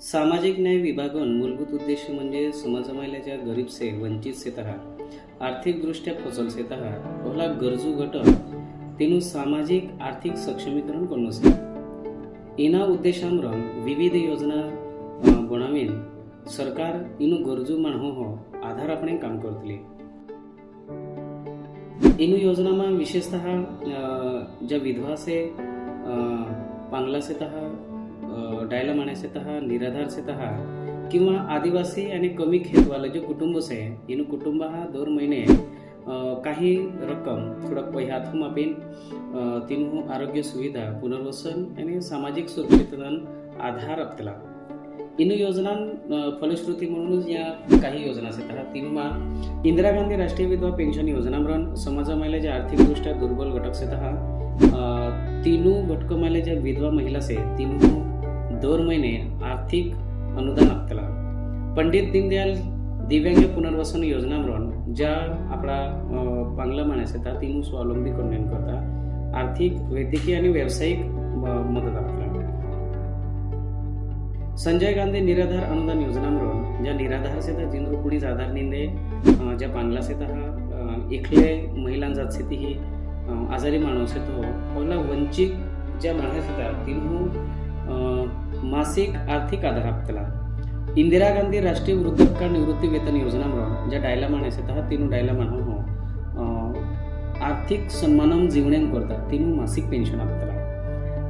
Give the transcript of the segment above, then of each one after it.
सामाजिक न्याय विभागन मूलभूत उद्देश म्हणजे समाजमायल्याच्या गरीब से वंचित से तहा आर्थिकदृष्ट्या फसल से तहा ओला गरजू घटक તેનું સામાજિક આર્થિક સક્ષમીકરણ કરવું છે એના ઉદ્દેશામરણ વિવિધ યોજના અ, બનાવીને સરકાર એનું ગરજુ માણસો હો આધાર આપણે કામ કરતલી એનું યોજનામાં વિશેષતઃ અ, ज्या विधवा से अ, पांगला से तहा अ, डायला म्हणायचे निराधारसेतः किंवा आदिवासी आणि कमी खेतवालं जे कुटुंबस आहे इन कुटुंब हा दर महिने काही रक्कम थोडं पैहात मापिन तीन आरोग्य सुविधा पुनर्वसन आणि सामाजिक सुरक्षितन आधार आपला इन योजना फलश्रुती म्हणूनच या काही योजना असतात. तीन मा इंदिरा गांधी राष्ट्रीय विधवा पेन्शन योजना म्हणून समाजामायला जे आर्थिकदृष्ट्या दुर्बल घटक असतात. हा तिनू घटकमाले ज्या विधवा महिला असे तिनू दर महिने आर्थिक अनुदान आपल्याला पंडित दीनदयाल दिव्यांग पुनर्वसन योजना म्हणून ज्या आपला बांगला माणस येतात तीनू स्वावलंबी करता आर्थिक वैद्यकीय आणि व्यावसायिक मदत आपल्याला संजय गांधी निराधार अनुदान योजना म्हणून ज्या निराधार सेता जिंद्र पुढीच आधार निंदे ज्या बांगला से हा एकले महिलांचा स्थिती ही आजारी माणूस येतो पहिला वंचित ज्या माणस येतात तिन्हू मासिक आर्थिक आधार हप्त्याला. इंदिरा गांधी राष्ट्रीय वृद्धापकाळ निवृत्ती वेतन योजना में जे डायलामान है सतः तीनों डायलामान हम आर्थिक सम्मान जीवने करता तीनों मासिक पेन्शन हप्त्याला.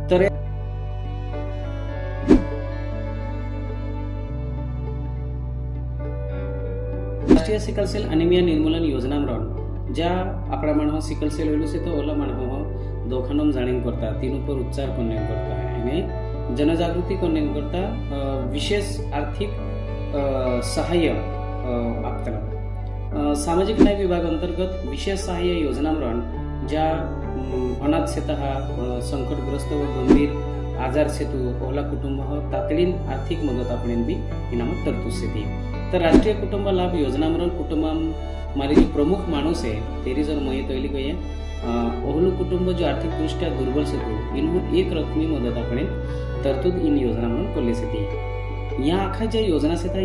तर राष्ट्रीय सिकल सेल अनिमिया निर्मूलन योजना में ज्या अपना मन सिकल सेल वेलू से तो ओला मन दोखानम जाने करता तीन पर उच्चार करने करता है जनजागृती करण्याकरता विशेष आर्थिक सहाय्य अ, आपल्याला सामाजिक न्याय विभाग अंतर्गत विशेष सहाय्य योजना म्हणून ज्या अनाथ शेतः संकटग्रस्त व गंभीर आजार सेतू ओला कुटुंब तातडीन आर्थिक मदत आपण बी इनामात तरतूद सेती। तर राष्ट्रीय कुटुंब लाभ योजना म्हणून कुटुंबा मारे जी प्रमुख माणूस आहे तेरी जर मयत होईल गये ओहलू कुटुंब जो आर्थिकदृष्ट्या दुर्बल सेतू इनहू एक रकमी मदत आपण तरतूद इन योजना म्हणून करली सेती. या आखा ज्या योजना सेता था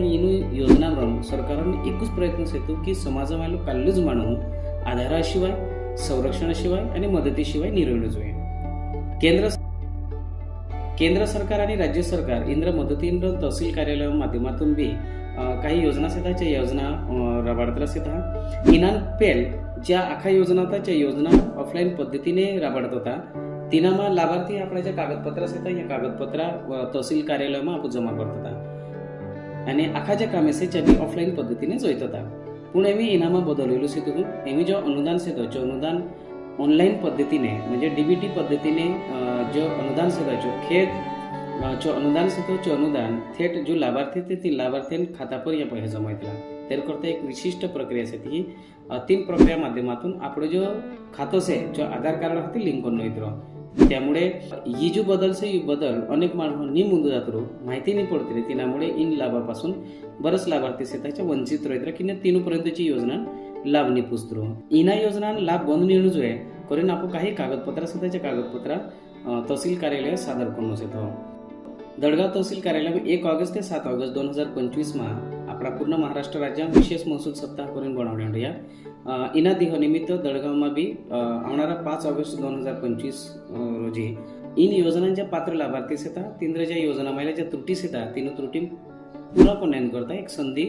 योजना म्हणून सरकारने एकच प्रयत्न सेतो की समाजामायलो काल्लूच मानू आधाराशिवाय संरक्षणाशिवाय आणि मदतीशिवाय निर्वळ जोये केंद्र केंद्र सरकार आणि राज्य सरकार इंद्र मदतींद्र तहसील कार्यालय माध्यमातून बी काही योजना सेताच्या योजना रबाडतला सेता. इनान पेल ज्या आखा योजना होता त्या योजना ऑफलाईन पद्धतीने राबडत होता तिनामा लाभार्थी आपल्या ज्या कागदपत्र असतात या कागदपत्र अ, तहसील कार्यालयमा आपण जमा करत होता. आणि आखाच्या कामेसे मी ऑफलाईन पद्धतीने जोईत होता. पण एमी इनामा बदललेलो से तिथून एमी जो अनुदान से जो अनुदान ऑनलाईन पद्धतीने म्हणजे डीबीटी पद्धतीने जो अनुदान से जो खेत जो अनुदान से जो अनुदान थेट जो लाभार्थी ते ती लाभार्थी खातापर या पैसे जमा येतला त्याकरता एक विशिष्ट प्रक्रिया असते ही तीन प्रक्रिया माध्यमातून आपलं जो खातं से जो आधार कार्ड होते लिंक करून येतो त्यामुळे ही जो बदल से ही बदल अनेक माणसांनी मुंद जातो माहिती नाही पडते तिनामुळे इन लाभापासून बरंच लाभार्थी से त्याच्या वंचित राहत की तीनपर्यंतची योजना लाभ नाही पुसतो इना योजना लाभ बंद नेणं जो आहे करून आपण काही कागदपत्र स्वतःच्या कागदपत्र तहसील कार्यालयात सादर करून येतो दडगाव तहसील कार्यालय एक ऑगस्ट ते सात ऑगस्ट दोन हजार पंचवीसमा આપણા પૂર્ણ મહારાષ્ટ્ર રાજ્ય વિશેષ મહસૂલ સપ્તાહ કરીને બનાવડ્યા રહ્યા અ, એના દિહ નિમિત્ત દળગાવમાં બી અ, આવનારા પાંચ ऑगस्ट दोन हजार पंचवीस रोजी इन योजनांच्या पात्र लाभार्थी येतात तिंद्र ज्या योजना महिला ज्या त्रुटीस येतात तीन त्रुटी पूर्णपणे करता एक संधी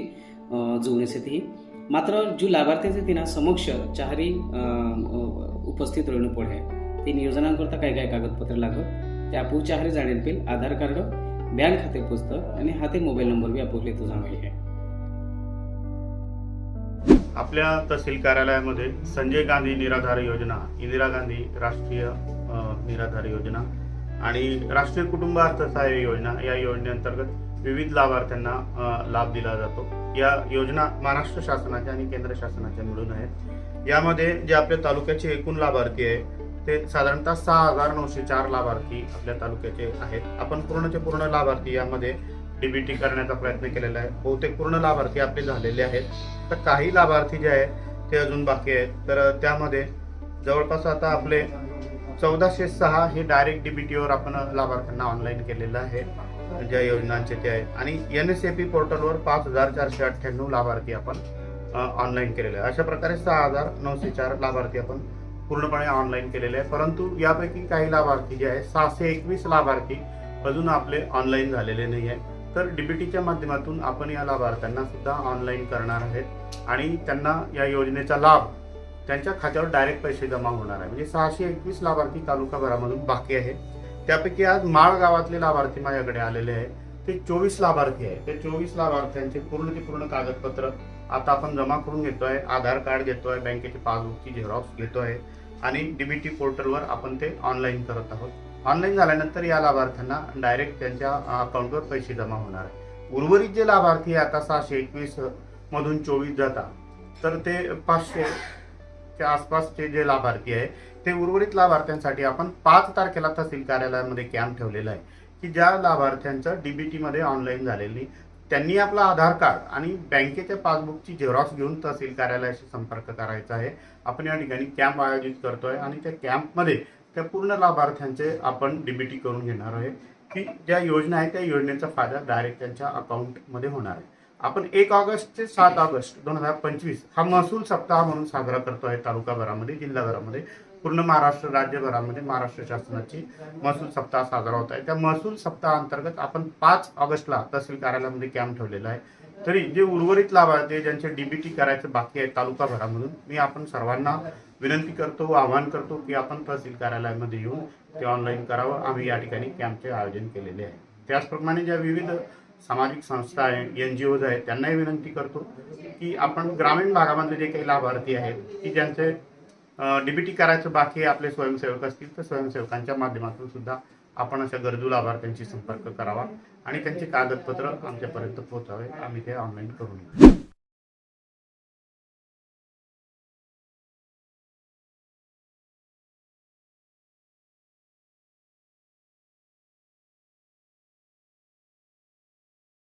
अ, जुळण्यास येते मात्र जो लाभार्थी आहे तिना समक्ष चारी अ, अ, उपस्थित राहणं पडे तीन योजनांकरता काय काय कागदपत्र लागत ते आपू चारी जाणेल पेल आधार कार्ड बँक खाते पुस्तक आणि हाते मोबाईल नंबर बी आपले इथं जमा आहे आपल्या तहसील कार्यालयामध्ये संजय गांधी निराधार योजना इंदिरा गांधी राष्ट्रीय निराधार योजना आणि राष्ट्रीय कुटुंब अर्थसहाय्य योजना या योजनेअंतर्गत विविध लाभार्थ्यांना लाभ दिला जातो. या योजना महाराष्ट्र शासनाच्या आणि केंद्र शासनाच्या मिळून आहेत. यामध्ये जे आपल्या तालुक्याचे एकूण लाभार्थी आहे ते साधारणतः सहा हजार नऊशे चार लाभार्थी आपल्या तालुक्याचे आहेत. आपण पूर्णचे पूर्ण लाभार्थी यामध्ये डीबीटी करण्याचा प्रयत्न केलेला आहे. बहुतेक पूर्ण लाभार्थी आपले झालेले आहेत. तर काही लाभार्थी जे आहेत ते अजून बाकी आहेत. तर त्यामध्ये जवळपास आता आपले चौदाशे सहा हे डायरेक्ट डीबीटीवर आपण लाभार्थ्यांना ऑनलाईन केलेलं आहे. ज्या योजनांचे ते आहे आणि एन एस ए पी पोर्टलवर पाच हजार चारशे अठ्ठ्याण्णव लाभार्थी आपण ऑनलाईन केलेले आहे अशा प्रकारे सहा हजार नऊशे चार लाभार्थी आपण पूर्णपणे ऑनलाईन केलेले आहे परंतु यापैकी काही लाभार्थी जे आहे सहाशे एकवीस लाभार्थी अजून आपले ऑनलाईन झालेले नाही आहे तर डीबीटीच्या माध्यमातून आपण या लाभार्थ्यांना सुद्धा ऑनलाईन करणार आहेत. आणि त्यांना या योजनेचा लाभ त्यांच्या खात्यावर डायरेक्ट पैसे जमा होणार आहे. म्हणजे सहाशे एकवीस लाभार्थी तालुकाभरामधून बाकी आहे त्यापैकी आज माळ गावातले लाभार्थी माझ्याकडे आलेले आहे ते चोवीस लाभार्थी आहे ते चोवीस लाभार्थ्यांचे पूर्ण ते पूर्ण कागदपत्र आता आपण जमा करून घेतोय. आधार कार्ड घेतोय बँकेची पासबुकची झेरॉक्स घेतोय. आणि डीबीटी पोर्टलवर आपण ते ऑनलाईन करत आहोत. ऑनलाईन झाल्यानंतर या लाभार्थ्यांना डायरेक्ट त्यांच्या अकाउंटवर पैसे जमा होणार आहे उर्वरित जे लाभार्थी आहे आता सहाशे एकवीस मधून चोवीस जातात तर ते पाचशेच्या आसपासचे जे लाभार्थी आहे ते उर्वरित लाभार्थ्यांसाठी आपण पाच तारखेला तहसील कार्यालयामध्ये कॅम्प ठेवलेला आहे की ज्या लाभार्थ्यांचं डीबीटीमध्ये ऑनलाईन झालेली नाही त्यांनी आपलं आधार कार्ड आणि बँकेच्या पासबुकची झेरॉक्स घेऊन तहसील कार्यालयाशी संपर्क करायचा आहे. आपण या ठिकाणी कॅम्प आयोजित करतोय आणि त्या कॅम्पमध्ये त्या पूर्ण लाभार्थ्यांचे आपण डीबीटी करून घेणार आहे की ज्या योजना आहेत त्या योजनेचा फायदा डायरेक्ट त्यांच्या अकाउंटमध्ये होणार आहे. आपण एक ऑगस्ट ते सात ऑगस्ट दोन हजार पंचवीस हा महसूल सप्ताह म्हणून साजरा करतो आहे तालुकाभरामध्ये जिल्हाभरामध्ये पूर्ण महाराष्ट्र राज्यभरामध्ये महाराष्ट्र शासनाची महसूल सप्ताह साजरा होत आहे. त्या महसूल सप्ताह अंतर्गत आपण पाच ऑगस्टला तहसील कार्यालयामध्ये कॅम्प ठेवलेला आहे. तरी जे उर्वरित लाभार्थी आहे, ज्यांचे डीबीटी करायचं बाकी आहे तालुकाभरामधून मी आपण सर्वांना विनंती करतो आवाहन करतो की आपण तहसील कार्यालयामध्ये येऊन ते ऑनलाईन करावं. आम्ही या ठिकाणी कॅम्पचे आयोजन केलेले आहे. त्याचप्रमाणे ज्या विविध सामाजिक संस्था आहे एन जी ओज आहेत त्यांनाही विनंती करतो की आपण ग्रामीण भागामधले जे काही लाभार्थी आहेत की ज्यांचे डीबीटी करायचं बाकी आहे आपले स्वयंसेवक असतील तर स्वयंसेवकांच्या माध्यमातून सुद्धा आपण अशा गरजू लाभार्थ्यांशी संपर्क करावा आणि त्यांचे कागदपत्र आमच्यापर्यंत पोहोचावे. आम्ही ते ऑनलाईन करून घेऊ.